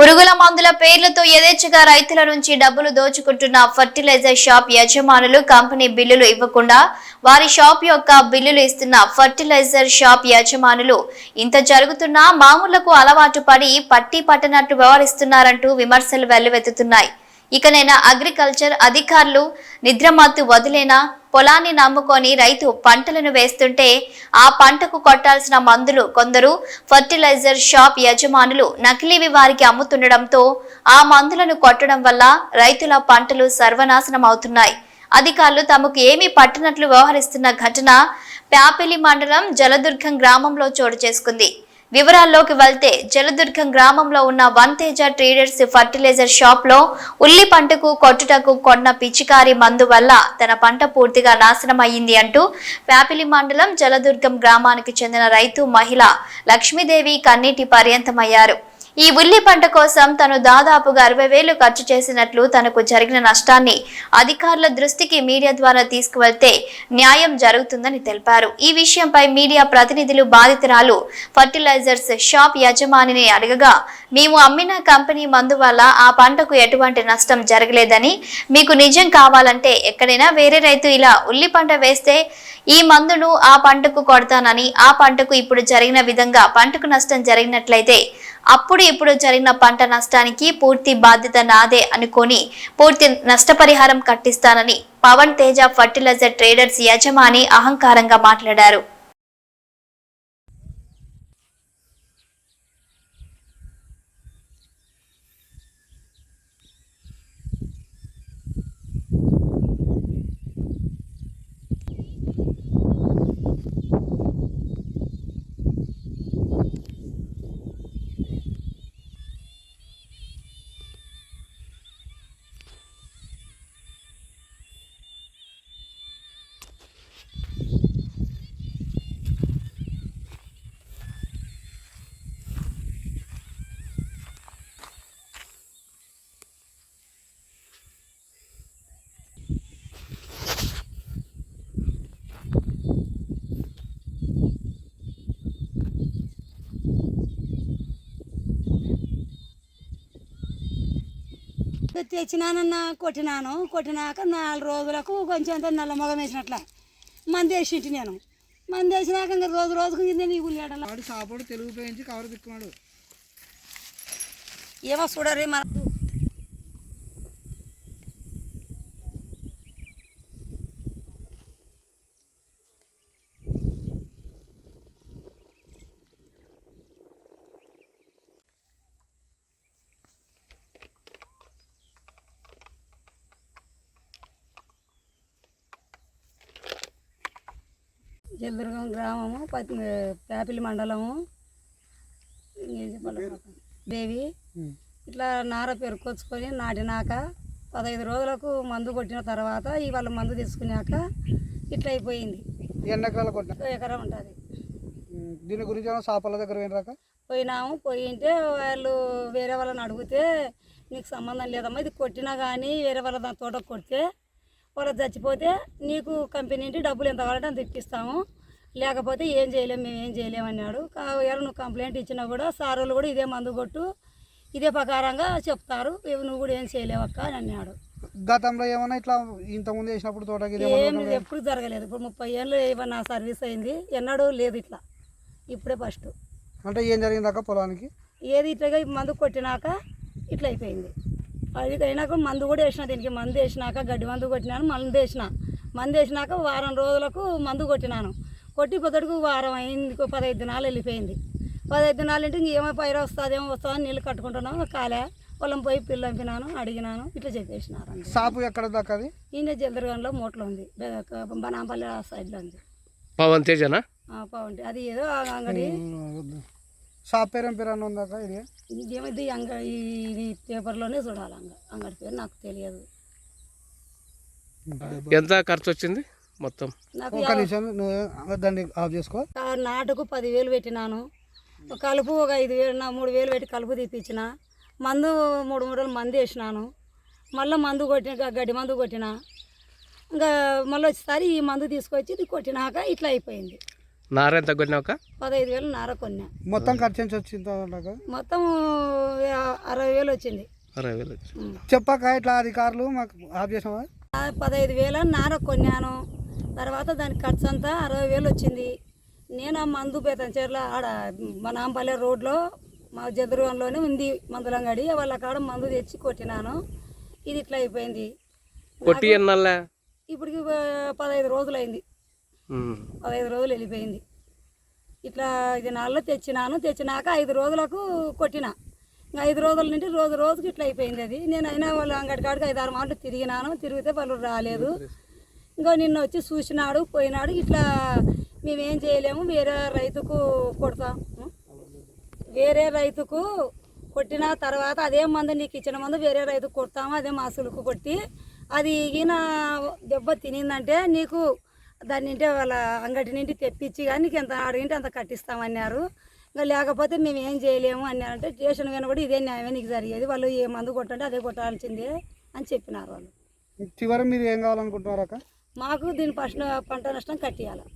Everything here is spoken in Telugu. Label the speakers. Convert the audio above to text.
Speaker 1: పురుగుల మందుల పేర్లతో యథేచ్ఛగా రైతుల నుంచి డబ్బులు దోచుకుంటున్న ఫర్టిలైజర్ షాప్ యజమానులు కంపెనీ బిల్లులు ఇవ్వకుండా వారి షాప్ యొక్క బిల్లులు ఇస్తున్న ఫర్టిలైజర్ షాప్ యజమానులు ఇంత జరుగుతున్నా మామూలకు అలవాటు పడి పట్టి పట్టనట్టు వ్యవహరిస్తున్నారంటూ విమర్శలు వెల్లువెత్తుతున్నాయి. ఇకనైనా అగ్రికల్చర్ అధికారులు నిద్రమత్తు వదిలేనా? పొలాన్ని నమ్ముకొని రైతు పంటలను వేస్తుంటే ఆ పంటకు కొట్టాల్సిన మందులు కొందరు ఫర్టిలైజర్ షాప్ యజమానులు నకిలీవి వారికి అమ్ముతుండడంతో ఆ మందులను కొట్టడం వల్ల రైతుల పంటలు సర్వనాశనం అవుతున్నాయి. అధికారులు తమకు ఏమీ పట్టనట్లు వ్యవహరిస్తున్న ఘటన ప్యాపిలి మండలం జలదుర్గం గ్రామంలో చోటు చేసుకుంది. వివరాల్లోకి వెళ్తే జలదుర్గం గ్రామంలో ఉన్న వన్ తేజ ట్రేడర్స్ ఫర్టిలైజర్ షాప్లో ఉల్లి పంటకు కొట్టుటకు కొన్న పిచికారి మందు వల్ల తన పంట పూర్తిగా నాశనం అయ్యింది అంటూ ప్యాపిలి మండలం జలదుర్గం గ్రామానికి చెందిన రైతు మహిళ లక్ష్మీదేవి కన్నీటి పర్యంతమయ్యారు. ఈ ఉల్లి పంట కోసం తను దాదాపుగా అరవై వేలు ఖర్చు చేసినట్లు తనకు జరిగిన నష్టాన్ని అధికారుల దృష్టికి మీడియా ద్వారా తీసుకువెళ్తే న్యాయం జరుగుతుందని తెలిపారు. ఈ విషయంపై మీడియా ప్రతినిధులు బాధితురాలు ఫర్టిలైజర్స్ షాప్ యజమానిని అడగగా మేము అమ్మిన కంపెనీ మందు వల్ల ఆ పంటకు ఎటువంటి నష్టం జరగలేదని మీకు నిజం కావాలంటే ఎక్కడైనా వేరే రైతు ఇలా ఉల్లి పంట వేస్తే ఈ మందును ఆ పంటకు కొడతానని ఆ పంటకు ఇప్పుడు జరిగిన విధంగా పంటకు నష్టం జరిగినట్లయితే అప్పుడు ఇప్పుడు జరిగిన పంట నష్టానికి పూర్తి బాధ్యత నాదే అనుకొని పూర్తి నష్టపరిహారం కట్టిస్తానని పవన్ తేజ ఫర్టిలైజర్ ట్రేడర్స్ యజమాని అహంకారంగా మాట్లాడారు.
Speaker 2: తెచ్చినానన్న కొట్టినాను. కొట్టినాక నాలుగు రోజులకు కొంచెం అంత నల్ల మొగం వేసినట్ల. మంది వేసింటి నేను. మంది వేసినాక ఇంకా రోజు రోజుకు నేను ఈ ఉల్లిగడ్డలు
Speaker 3: వాడు సాపోడు తెలుగు పేయించి కవర్ తిక్కున్నాడు.
Speaker 2: ఏమో చూడరు మన జలదుర్గం గ్రామము పత్ పేపిలి మండలము. చెప్పాలి. దేవి. ఇట్లా నార పెరుకొచ్చుకొని నాటినాక పదహైదు రోజులకు మందు కొట్టిన తర్వాత ఇవాళ మందు తీసుకున్నాక ఇట్లా అయిపోయింది
Speaker 3: ఎండాకాల
Speaker 2: ఎకరం ఉంటుంది.
Speaker 3: దీని గురించి సాపల దగ్గర పోయినరాక?
Speaker 2: పోయినాము పోయింటే వాళ్ళు వేరే వాళ్ళని అడిగితే నీకు సంబంధం లేదమ్మా ఇది కొట్టినా కానీ వేరే వాళ్ళ దాని తోట కొడితే వాళ్ళు చచ్చిపోతే నీకు కంపెనీ నుండి డబ్బులు ఎంత కావాలంటే అంత ఇప్పిస్తాము. లేకపోతే ఏం చేయలేము మేము ఏం చేయలేము అన్నాడు. ఎవరు నువ్వు కంప్లైంట్ ఇచ్చినా కూడా సార్ కూడా ఇదే మందు కొట్టు ఇదే ప్రకారంగా చెప్తారు. ఇవి నువ్వు కూడా ఏం చేయలేవక్క అని అన్నాడు.
Speaker 3: గతంలో ఏమైనా ఇట్లా ఇంతకుముందు చేసినప్పుడు తోటకి
Speaker 2: ఏం ఎప్పుడు జరగలేదు. ఇప్పుడు ముప్పై ఏళ్ళు ఏమన్నా సర్వీస్ అయింది ఎన్నడూ లేదు ఇట్లా. ఇప్పుడే ఫస్ట్.
Speaker 3: అంటే ఏం జరిగిందాక పొలానికి?
Speaker 2: ఏది ఇట్లాగా మందు కొట్టినాక ఇట్లా అయిపోయింది. అది అయినాక మందు కూడా వేసిన దీనికి మందు వేసినాక గడ్డి మందు కొట్టినాను మందు వేసిన. మందు వేసినాక వారం రోజులకు మందు కొట్టినాను. కొట్టి పొద్దుకు వారం అయింది ఇంకో పదహైదు దినాలు వెళ్ళిపోయింది. పదహైదు దినాలు అంటే ఇంకేమో పైర వస్తుందేమో వస్తుందని నీళ్ళు కట్టుకుంటున్నాం కాలే పొలం పోయి పిల్ల పంపినాను అడిగినాను ఇట్లా చెప్పేసినారు
Speaker 3: సాపు ఎక్కడ దాకా అది?
Speaker 2: ఈయన జందరగంలో మూటలో ఉంది బనాంపల్లి ఆ సైడ్లో ఉంది.
Speaker 4: పవన్ తేజనా?
Speaker 2: ఆ, బాగుంది అది ఏదో ఆ అంగడి.
Speaker 3: సాప్ పేరు ఏం పేరు అని ఉందాక ఇది?
Speaker 2: ఇదేమైంది అంగడి ఇది పేపర్లోనే చూడాలి అంగ. అంగడి పేరు నాకు తెలియదు.
Speaker 4: ఎంత ఖర్చు వచ్చింది మొత్తం?
Speaker 2: నాకు
Speaker 3: ఒక్క నిమిషం నువ్వు దాన్ని ఆఫ్ చేసుకో.
Speaker 2: నాటుకు పదివేలు పెట్టినాను. కలుపు ఒక ఐదు వేలు నా మూడు వేలు పెట్టి కలుపు తీపిచ్చిన. మందు మూడు మూడలు మందు వేసినాను. మళ్ళీ మందు కొట్టిన గడ్డి మందు కొట్టిన. ఇంకా మళ్ళీ వచ్చేసారి ఈ మందు తీసుకొచ్చి ఇది కొట్టినాక ఇట్లా అయిపోయింది.
Speaker 4: నార ఎంత కొన్నావుక
Speaker 2: పదహైదు వేలు నార కొన్నా.
Speaker 3: మొత్తం ఖర్చు ఎంత వచ్చింది
Speaker 2: మొత్తం అరవై వేలు వచ్చింది.
Speaker 4: అరవై వేలు.
Speaker 3: చెప్పాక ఇట్లా అధికారులు మాకు ఆఫ్ చేసామా
Speaker 2: ఆ పదహైదు వేల నార కొన్నాను. తర్వాత దాని ఖర్చు అంతా అరవై వేలు వచ్చింది. నేను ఆ మందు బేతంచేర్ల ఆడ మా నాంపల్లె రోడ్లో మా జదురువన్లోనే ఉంది మందులంగడి. వాళ్ళ కాడ మందు తెచ్చి కొట్టినాను. ఇది ఇట్లా అయిపోయింది.
Speaker 4: కొట్టి
Speaker 2: ఆ, పదహైదు రోజులు ఐదు రోజులు వెళ్ళిపోయింది. ఇట్లా ఇది నాలో తెచ్చినాను తెచ్చినాక ఐదు రోజులకు కొట్టిన. ఇంకా ఐదు రోజుల నుండి రోజు రోజుకి ఇట్లా అయిపోయింది అది. నేను అయినా వాళ్ళు అంగడి కాడికి ఐదు ఆరు మాటలు తిరిగినాను తిరిగితే వాళ్ళు రాలేదు. ఇంకా నిన్న వచ్చి చూసినాడు పోయినాడు. ఇట్లా మేమేం చేయలేము వేరే రైతుకు కొడతాం వేరే రైతుకు కొట్టిన తర్వాత అదే మందు నీకు ఇచ్చిన మందు వేరే రైతుకు కొడతాము అదే మాసులకు కొట్టి. అది ఈగిన దెబ్బ తినిందంటే నీకు దాని నుండి వాళ్ళ అంగటి నుండి తెప్పించి కానీ ఇంత అడిగింటే అంత కట్టిస్తామన్నారు ఇంకా లేకపోతే మేము ఏం చేయలేము అన్నారంటే స్టేషన్ కానీ కూడా ఇదే న్యాయమే నీకు జరిగేది. వాళ్ళు ఏ మందు కొట్టంటే అదే కొట్టాల్సిందే అని చెప్పినారు వాళ్ళు.
Speaker 3: చివరి మీరు ఏం కావాలనుకుంటున్నారు అక్క?
Speaker 2: మాకు దీని పంట నష్టం కట్టియాలి.